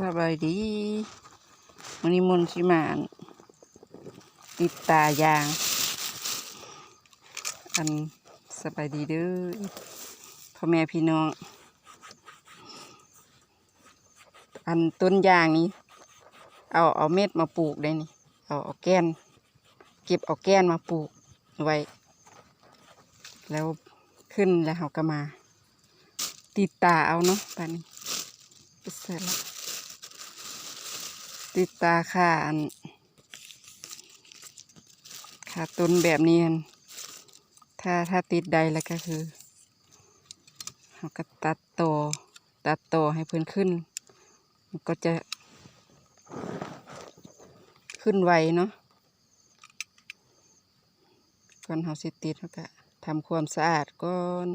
สบายดีมันนี้มนชิมานติดตายาง อันสบายดีเด้อพ่อแม่พี่น้อง อันต้นยางนี้ เอาเอาเม็ดมาปลูกได้นี่ เอาเอาแก้น เก็บเอาแก้นมาปลูกไว้ แล้วขึ้นแล้วเขาก็มา ติดตาเอาเนาะปานนี้เสร็จแล้ว ติดตาค่านค่าต้นแบบนี้นถ้าถ้าติดใดแล้วก็คือเขาก็ตัดต่อตัดต่อให้เพื่อนขึ้นมันก็จะขึ้นไวเนาะก่อนเขาสิติดเขาก็ทำความสะอาดก่อน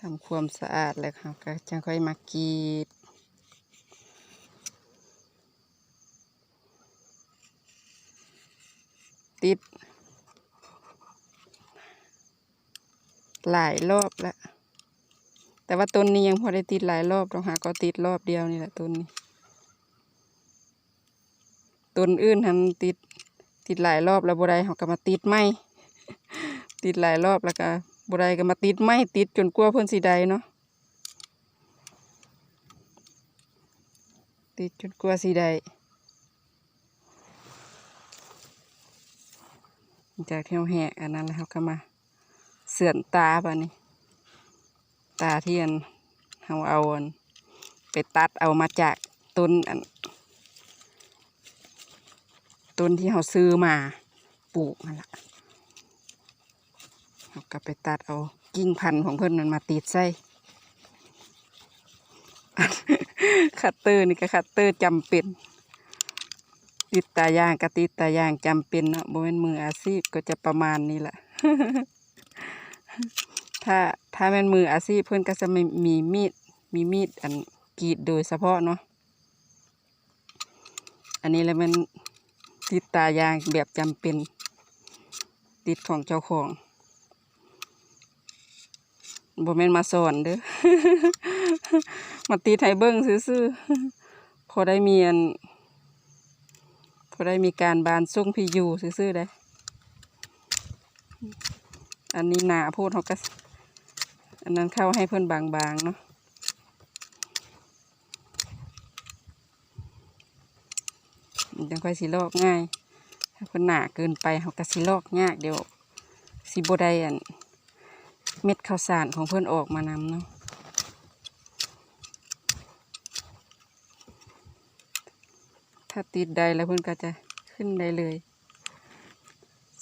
ทำความสะอาดแล้วเขาก็จะค่อยมากรีดติด หลายรอบแล้วแต่ว่าต้นนี้ยังพอได้ติดหลายรอบต้องหาก็ติดรอบเดียวนี่แหละต้นนี้ต้นอื่นทันติดติดหลายรอบแล้วบไดเขาก็มาติดไม่ ติดหลายรอบแล้วก็ บไดก็มาติดไม่ติดจนกลัวเพิ่นสีใดเนาะติดจนกลัวสีใดจากเที่ยวแหกอันนั้นแล้วเขาก็มาเสื่อนตาปะนี่ตาเทียนเขาเอาไปตัดเอามาจากต้นอันต้นที่เขาซื้อมาปลูกนั่นแหละ เขาก็ไปตัดเอากิ่งพันธุ์ของเพื่อนมันมาติดใส่คัตเตอร์นี่ก็คัตเตอร์จำเป็น ติดตายางกับติดตายางจำเป็นเนาะโบเป็นมืออาชีพก็จะประมาณนี้แหละถ้าถ้าเป็นมืออาชีพเพื่อนก็จะไม่มีมีดมีมีดอันกรีดโดยเฉพาะเนาะอันนี้แล้วมันติดตายางแบบจำเป็น ติดของเจ้าของ บ่แม่นมาสอนเด้อ มาติดให้เบิ้งซื่อๆพอได้มีอันพอได้มีการบานส่งพี่อยู่ซื่อๆได้ อันนี้หนาพูดเขาก็อันนั้นเข้าให้เพื่อนบางๆเนาะจังค่อยสิลอกง่าย ถ้าเพิ่นหนาเกินไปเขาก็สิลอกยากเดี๋ยวสิบ่ได้อัน เม็ดข้าวสารของเพิ่อนออกมานำเนาะถ้าติดใดแล้วเพิ่อนก็จะขึ้นได้เลย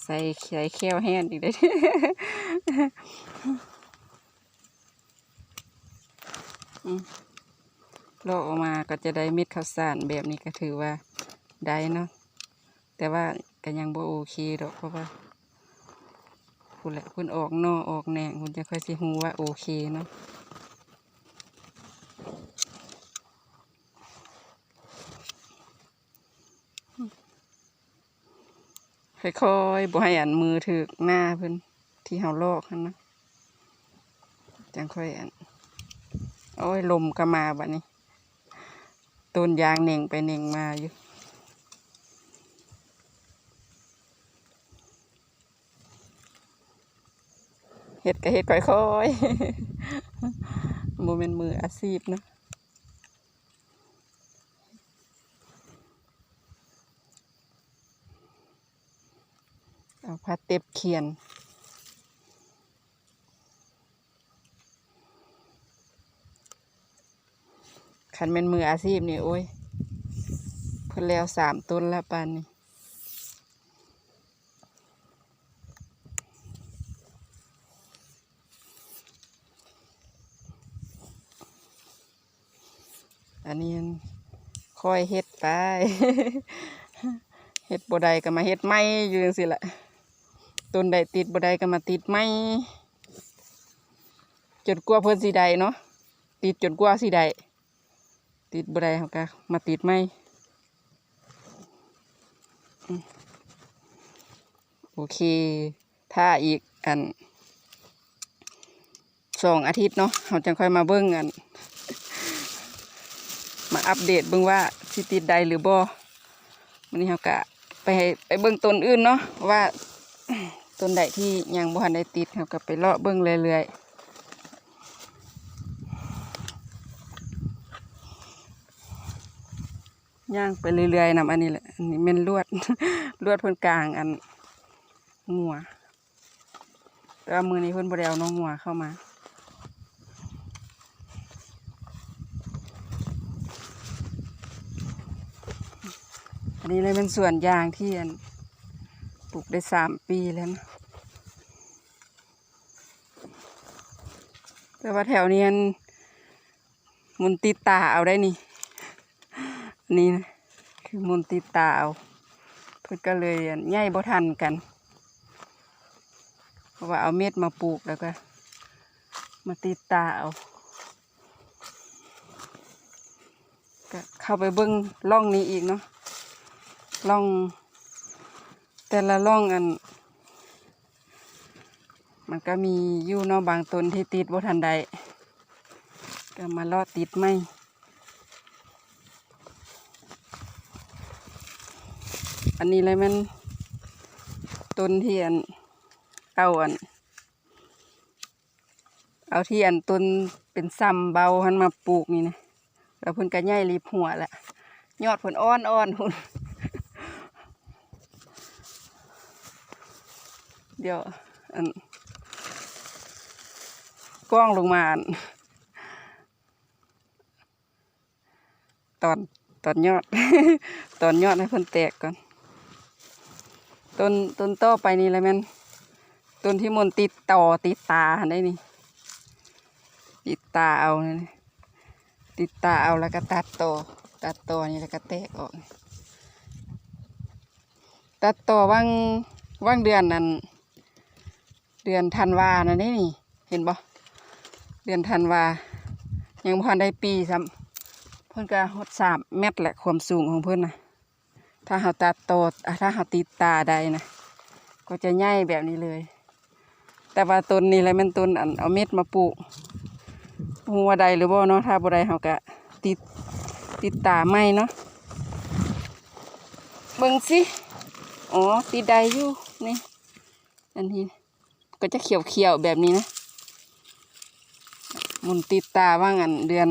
ใส่ใส่แค้วแห้งอีกได้ลอกออกมาก็จะได้เม็ดข้าวสารแบบนี้ก็ถือว่าได้เนาะแต่ว่าก็ยังบ่โอเคดอกเพราะว่า คุณแหละคุณออกนอกออกแหนงคุณจะค่อยสิฮู้ว่าโอเคเนาะค่อยๆบ่ให้อันมือถึกหน้าเพิ่นที่เฮาลอกหั่นนะจังค่อยอันโอ้ยลมก็มาบัดนี้ต้นยางเน่งไปเน่งมาอยู่ เฮ็ดก็เฮ็ดค่อยๆโมเมนมืออาชีพนะเอาผ้าเต็บเขียนขันเป็นมืออาชีพนี่โอ้ยเพิ่นแล้วสามต้นแล้วปานนี้ อันนี้ค่อยเฮ็ดไปเฮ็ดบ่ได้ก็มาเฮ็ดไม่อยู่จังซี่แหละต้นใดติดบ่ได้ก็มาติดไม่จนกว่าเพิ่นสิได้เนาะติดจนกว่าสิได้ติดบ่ได้เขาก็มาติดไม่โอเค ถ้าอีกอันสองอาทิตย์เนาะเราจะค่อยมาเบิ้งกัน อัปเดตเบิ้งว่าสิติดใดหรือบ่วันนี้เรากะไปให้ไปเบิ้งต้นอื่นเนาะว่าต้นใดที่ยังบ่ทันได้ติดเราก็ไปเลาะเบิ้งเรื่อยๆย่างไปเรื่อยๆนำอันนี้แหละอันนี้แม่นลวดลวดเพิ่นกลางอันงัวแต่ว่ามือนี้เพิ่นบ่ได้เอาน้องงัวเข้ามา นนี้เลยเป็นส่วนยางที่อันปลูกได้สามปีแล้วนะแต่ว่าแถวนี้อันมุนติตาเอาได้นี่อันนี้นะคือมุนติตาเอาเพื่อก็เลยอันใหญ่บ่ทันกัน เพราะว่าเอาเม็ดมาปลูกแล้วก็ มาติตาเอาก็เข้าไปเบิ้งร่องนี้อีกเนาะ ล่อง แต่ละล่องอัน มันก็มีอยู่เนาะบางต้นที่ติดบ่ทันใด ก็มาลอดติดไม่อันนี้เลยมันต้นที่อันเอาอัน เอาที่อันต้นเป็นซ้ำเบาหันมาปลูกนี่นะแล้วเพิ่นก็ใหญ่รีบหัวแหละยอดเพิ่นอ่อนอ่อนๆหุ่น เดียวอันกล้องลงมาตอนตอนยอด ตอนยอดให้เพิ่นแตกก่อน ต้นต้นต่อไปนี่แหละมันต้นที่มนติดต่อติดตาได้นี่ ติดตาเอานี่ติดตาเอาแล้วก็ตัดต่อตัดต่อนี่แล้วก็แตกออก ตัดต่อว่างว่างเดือนนั้น เดือนธันวานะนี่นี่ เห็นบ่เดือนธันวา ยังพอนได้ปีซ้ำเพิ่นก็หดสามเมตรแหละความสูงของเพิ่นนะถ้าเราตัดโตถ้าเราติดตาได้นะก็จะใหญ่แบบนี้เลย แต่ว่าต้นนี้แหละมันต้นอันเอาเม็ดมาปลูกหัวใดหรือบ่เนาะถ้าบ่ได้เราก็ติดติดตาไม่เนาะเบิ่งสิอ๋อติดใดอยู่นี่อันนี้ ก็จะเขียวเขียวๆแบบนี้นะหมุนติดตาว่างันเดือน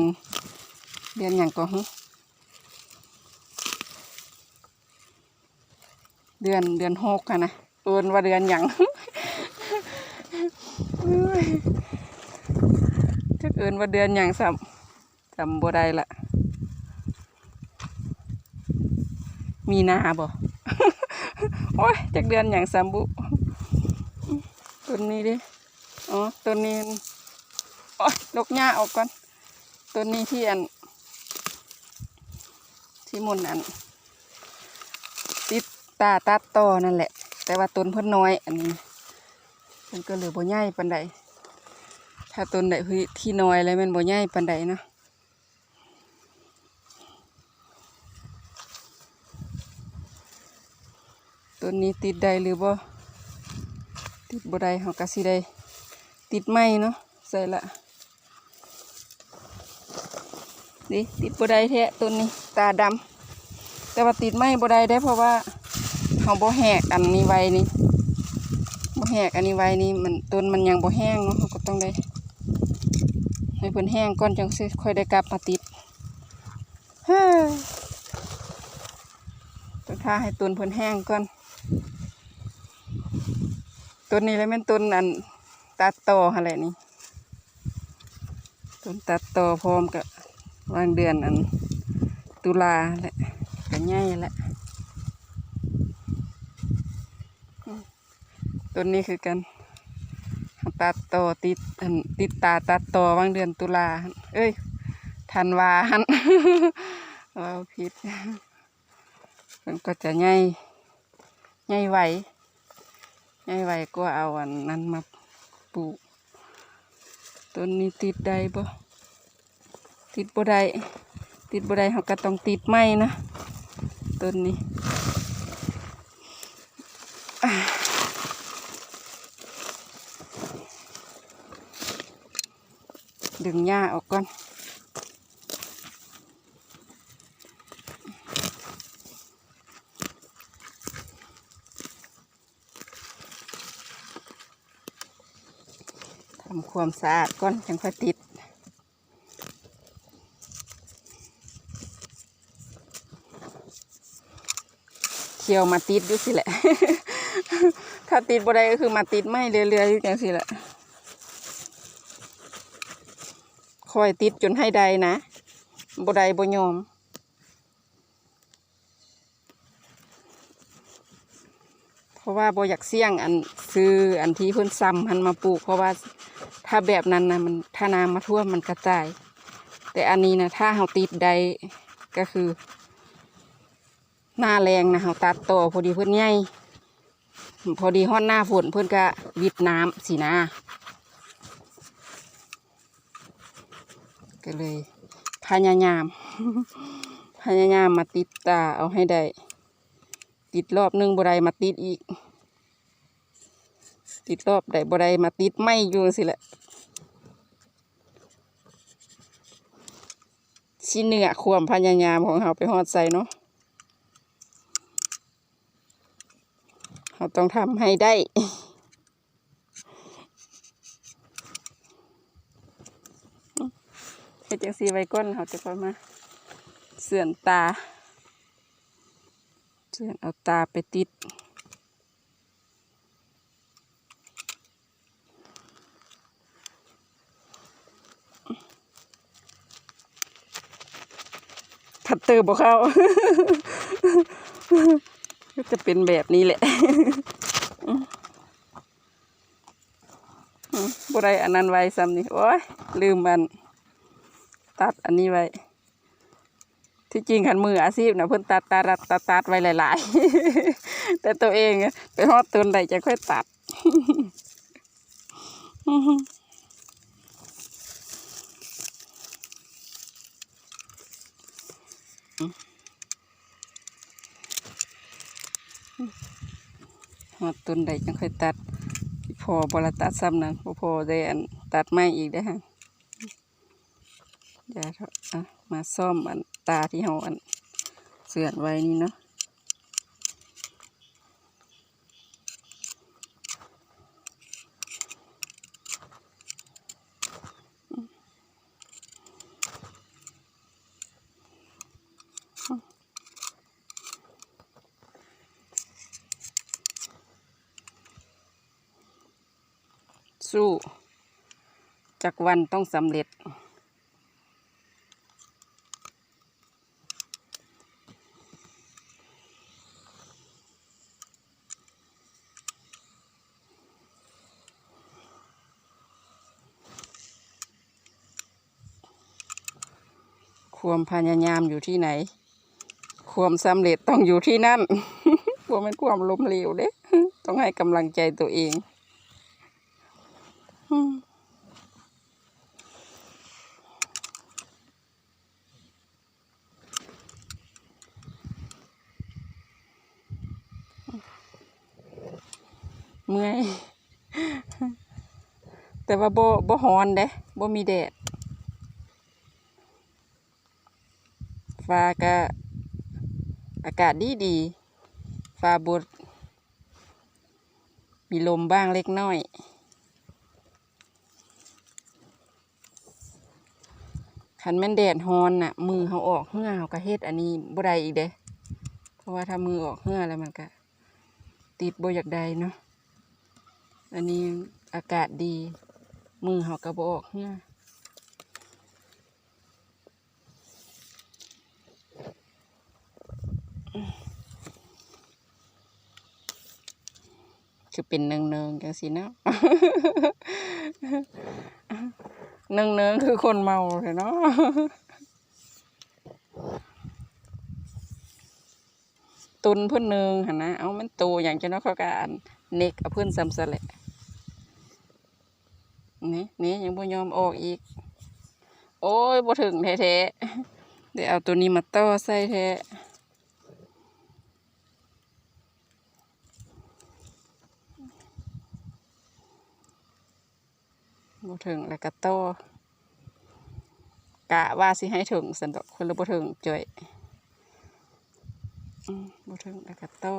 เดือนอย่างก็ฮึเดือนเดือนหกอะนะเอินว่าเดือนอย่างจะเอินว่าเดือนอย่างซ้ำจำบ่ได้ละมีนาบ่ โอ้ยจากเดือนอย่างซ้ำบุ นนี้ดิ อ๋อต้นนี้โอ้ยลกหญ้าออกก่อนต้นนี้ที่อัน ที่มุนอัน ติดตาตัดต่อนั่นแหละ แต่ว่าต้นเพิ่นน้อย อันนี้เพิ่นก็เหลือบ่ใหญ่ปานใดถ้าต้นใดที่น้อยแล้วมันบ่ใหญ่ปานใดเนาะต้นนี้ติดได้หรือบ่ ติดบ่ได้เขาก็สิได้ติดไม้เนาะใส่ละดิติดบ่ได้แท้ต้นนี้ตาดำแต่ว่าติดไม้บ่ได้ได้เพราะว่าเขาบ่แหกอันนี้ไว้นี่บ่แหกอันนี้ไว้นี่มันต้นมันยังบ่แห้งเนาะเขาก็ต้องได้ให้เพิ่นแห้งก่อนจังสิค่อยได้กลับมาติดเฮ้ต้องท่าให้ต้นเพิ่นแห้งก่อน ต้นนี้แล้วแม่นต้นอันตัดต่ออะไรนี่ต้นตัดต่อพร้อมกับวางเดือนอันตุลาแหละก็ง่ายแหละต้นนี้คือกันตัดต่อติดติดตาตัดต่อวางเดือนตุลาเอ้ยธันวาหันว้าผิดมันก็จะง่ายง่ายไหว ยายไว้ก็เอาอันนั้นมาปลูกต้นนี้ติดได้บ่ติดบ่ได้ติดบ่ได้เขาก็ต้องติดไม้นะต้นนี้ดึงหญ้าออกก่อน ความสะอาดก่อนจังค่อยติดเที่ยวมาติดอยู่สิแหละ ถ้าติดบ่ได้ก็คือมาติดไม่เรื่อยๆอยู่จังสิแหละคอยติดจนให้ได้นะบ่ได้บ่ยอมเพราะว่าบอยากเสี่ยงอันซื้ออันที่เพิ่นซ้ำหันมาปลูก เพราะว่า ถ้าแบบนั้นนะมันถ้าน้ำมาท่วมมันกระจาย แต่อันนี้นะถ้าเฮาติดได้ก็คือ หน้าแรงนะเฮาตัดต่อพอดีเพิ่อนใหญ่พอดีฮอดหน้าฝนเพิ่อนก็วิดน้ำสีนาก็เลยพยายาม พยายามมาติดตาเอาให้ได้ ติดรอบหนึงบ่ได้มาติดอีก ติดรอบได้บ่ได้มาติดไม่อยู่สิแหละชิ้นเนื้อความพยายามของเราไปฮอดใส่เนาะเราต้องทำให้ได้เฮ็ดจังสีไว้ก้นเขาจะค่อมาเสื่อนตา เสื่อนเอาตาไปติด เตอร์บอกเข้าก็จะเป็นแบบนี้แหละอืมบ่ได้อันนั้นไว้ซ้ำนี่โอ้ยลืมมัน ตัดอันนี้ไว้ ที่จริงขันมืออาชีพนะเพิ่นตัดตัดตัดตัดตัดไว้หลาย ๆ แต่ตัวเองไปฮอดต้นใดจะค่อยตัด หอดต้นใดจังค่อยตัด พอบลตัดซ้ำนั้นพอได้อันตัดไม้อีกได้ฮะเดี๋ยวเรามาซ่อมอันตาที่เฮาอันเสื่อนไว้นี่เนาะสู้ จากวันต้องสำเร็จ ความพยายามอยู่ที่ไหน ความสำเร็จต้องอยู่ที่นั่นบ่แม่นความล้มเหลวเด้ ต้องให้กำลังใจตัวเอง อืมเมื่อย แต่ ว่าบ่บ่ฮ้อนเด้บ่มีแดดฟ้าก็อากาศดีดีฟ้าบดมีลมบ้างเล็กน้อยคันแม่นแดดฮอนน่ะ มือเขาออกเหื่อเขาก็เฮ็ดอันนี้บ่ได้อีกเด้เพราะว่าถ้ามือออกเหื่อแล้วมันก็ติดบ่อยากได้เนาะอันนี้อากาศดี มือเขาก็บ่อกเหื่อคือเป็นเนืองเนืองๆจังสินะเนืองเนืองๆคือคนเมาเลยเนาะตุนเพื่อนเนืองหันนะ เอามันโตอย่างจะเนาะเขาก็อันเน็กเอาเพื่อนซ้ำซะแหละ นี่นี่ยังบ่ยอมออกอีก โอ้ยบ่ถึงแท้ๆเดี๋ยวเอาตัวนี้มาต่อใส่แท้บ่ถึงแล้วก็ต่อกะว่าสิให้ถึงสันดอกคนละบ่ถึงจ่อยอืมบ่ถึงแล้วก็ต่อ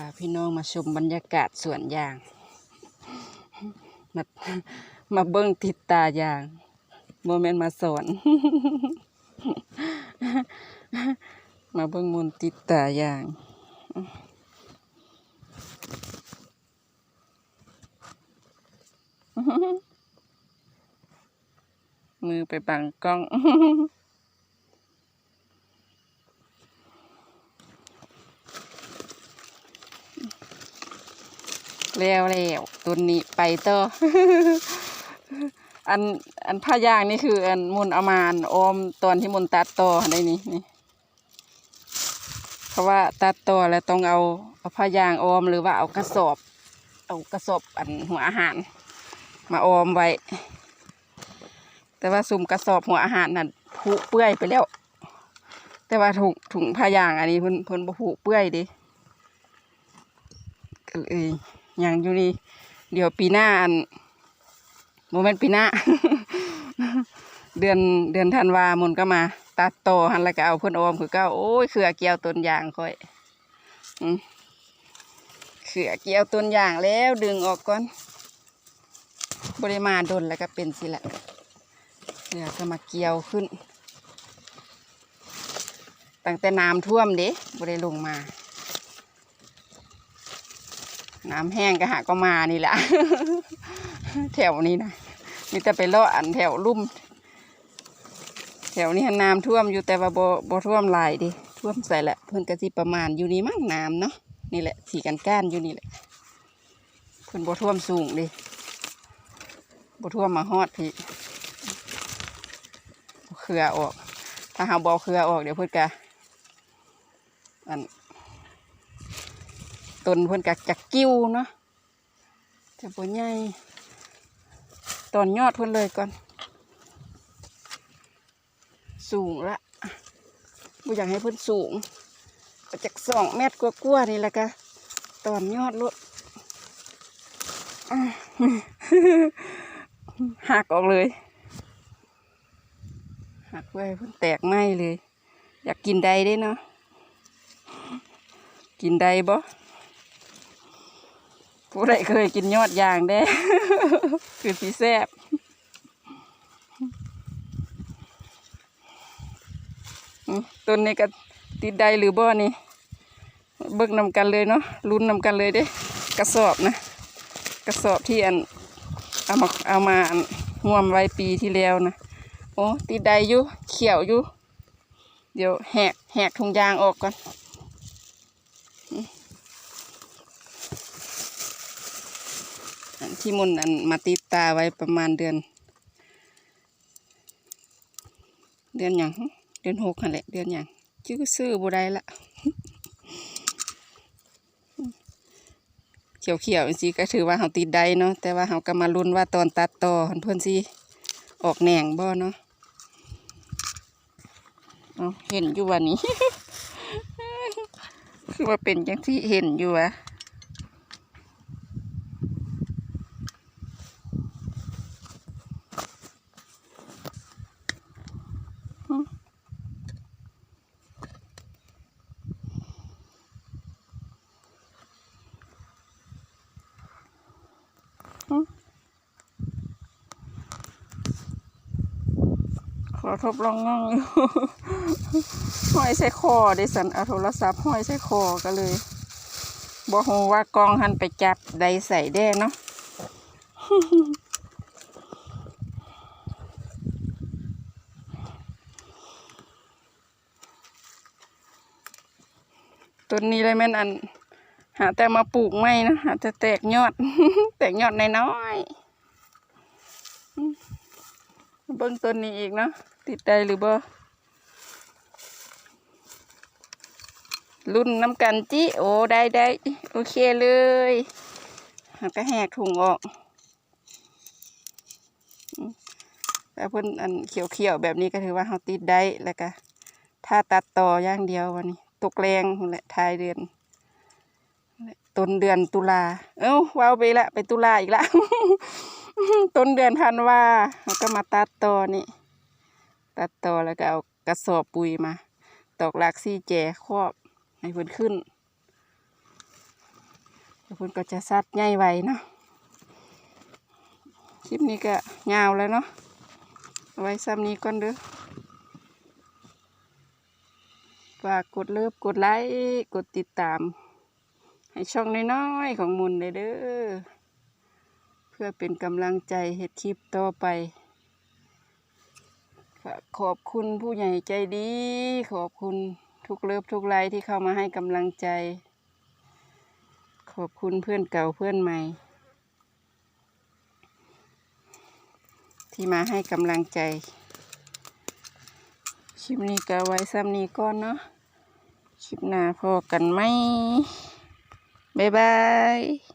าพี่น้องมาชมบรรยากาศสวนยาง มามาเบิ้งติดตายางโมเมนต์มาสอน มาเบิ้งมนต์ติดตายางมือไปบังกล้อง แล้วแล้วตัวนี้ไปต่ออันอันผ้ายางนี่คืออันมุนอามานอมตอนที่มุนตัดต่อได้นี่นี่เพราะว่าตัดต่อแล้วต้องเอาเอาผ้ายางอมหรือว่าเอากระสอบ เอากระสอบอันหัวอาหาร มาอมไว้ แต่ว่าซุ่มกระสอบหัวอาหารนั่นผุเปื่อยไปแล้ว แต่ว่าถุงถุงผ้ายางอันนี้เพิ่นเพิ่นผุเปื่อยดิก็เลย อยังอยู่นี่เดี๋ยวปีหน้าอันโมเมนต์ปีหน้า เดือนเดือนธันวามุนก็มา ตัดต่อหันแล้วก็เอาเพิ่นออมคือเก้าโอ้ยเขือเกี่ยวต้นยางค่อยอืมเขือเกี่ยวต้นยางแล้วดึงออกก่อนบริมาดนแล้วก็เป็นสิละเดี๋ยวก็มาเกี่ยวขึ้นตั้งแต่น้ำท่วมเด้บริลงมา น้ำแห้งก็หาก็มานี่แหละ แถวนี้นะมีแต่ไปเลาะอันแถวลุ่ม แถวนี้น้ำท่วมอยู่แต่ว่าบ่บ่ท่วมหลายดิท่วมใส่แหละเพิ่นกะสิประมาณอยู่นี่มั้งน้ำเนาะนี่แหละสีกันก้านอยู่นี่แหละเพิ่นบ่ท่วมสูงดิบ่ท่วมมาฮอดพี่เอาเครือออก ถ้าหาบ่เอาเครือออกเดี๋ยวเพิ่นกะอัน ต้นเพิ่นกัจักกิ้วเนาะจะบ่ใหญ่ตอนยอดเพิ่นเลยก่อน สูงละบ่อยากให้เพิ่นสูงจากสองเมตรกว่าๆนี่แหละก็ตอนยอดลดหักออกเลยหักไว้เพิ่นแตกไหมเลย อยากกินใดได้เนาะกินใดบ่ ผู้ใดเคยกินยอดยางได้ คือสีแซบต้นนี้ก็ติดใดหรือบ่นี่ เบิกนำกันเลยเนาะลุ้นนำกันเลยเด้กระสอบนะ กระสอบที่อันเอามาเอามาอันห่วมไว้ปีที่แล้วนะโอ้ติดใดอยู่เขียวอยู่ เดี๋ยวแหกแหกถุงยางออกก่อน ที่มุนอันมาติดตาไว้ประมาณเดือน เดือนอย่างเดือนหกนั่นแหละเดือนอย่างชื่อซื้อบุได้ละเขียวเขียวสิก็ถือว่าเขาติดได้เนาะแต่ว่าเขาก็มาลุ้นว่าตอนตัดต่อเพื่อนสิออกแหน่งบ่เนาะเอาเห็นอยู่วันนี้คือว่าเป็นอย่างที่เห็นอยู่อะ ขอทบลองงองอยู่ห้อยใส่คอได้สันเอาโทรศัพท์ห้อยใส่คอก็เลยบอกฮูว่ากองหันไปจับใดใส่ได้เนาะต้นนี้เลยแม่นอัน หาแต่มาปลูกไม่นะหาแต่แตกยอด แตกยอดน้อยๆเบิ้งต้นนี้อีกเนาะ ติดได้หรือบ่รุ่นน้ำกันจิโอ้ได้ได้โอเคเลยหาก็แหกถุงออกแต่เพิ่อนอันเขียวๆแบบนี้ก็ถือว่าเขาติดได้แล้วก็ถ้าตัดต่ออย่างเดียววันนี้ ตกแรงแหละทายเดือนต้นเดือนตุลา เอ้าว้าวไปละไปตุลาอีกละต้นเดือนธันวาแล้วก็มาตัดต่อนี่ ตัดต่อแล้วก็เอากระสอบปุ๋ยมา ตอกหลักซี่แจครอบให้เพิ่นขึ้นแล้วเพิ่นก็จะซัดใหญ่ไวเนาะคลิปนี้ก็ยาวแล้วเนาะไว้ซ้ำนี้ก่อนเด้อฝากกดเลิฟกดไลค์กดติดตาม ให้ช่องน้อยๆของมุนเลยเด้อเพื่อเป็นกำลังใจเฮ็ดคลิปต่อไป ขอบคุณผู้ใหญ่ใจดี ขอบคุณทุกเลิฟทุกไลค์ที่เข้ามาให้กำลังใจ ขอบคุณเพื่อนเก่าเพื่อนใหม่ ที่มาให้กำลังใจคลิปนี้ก็ไว้ซ้ำนี้ก่อนเนาะคลิปหน้าพอกันไหมบ๊ายบาย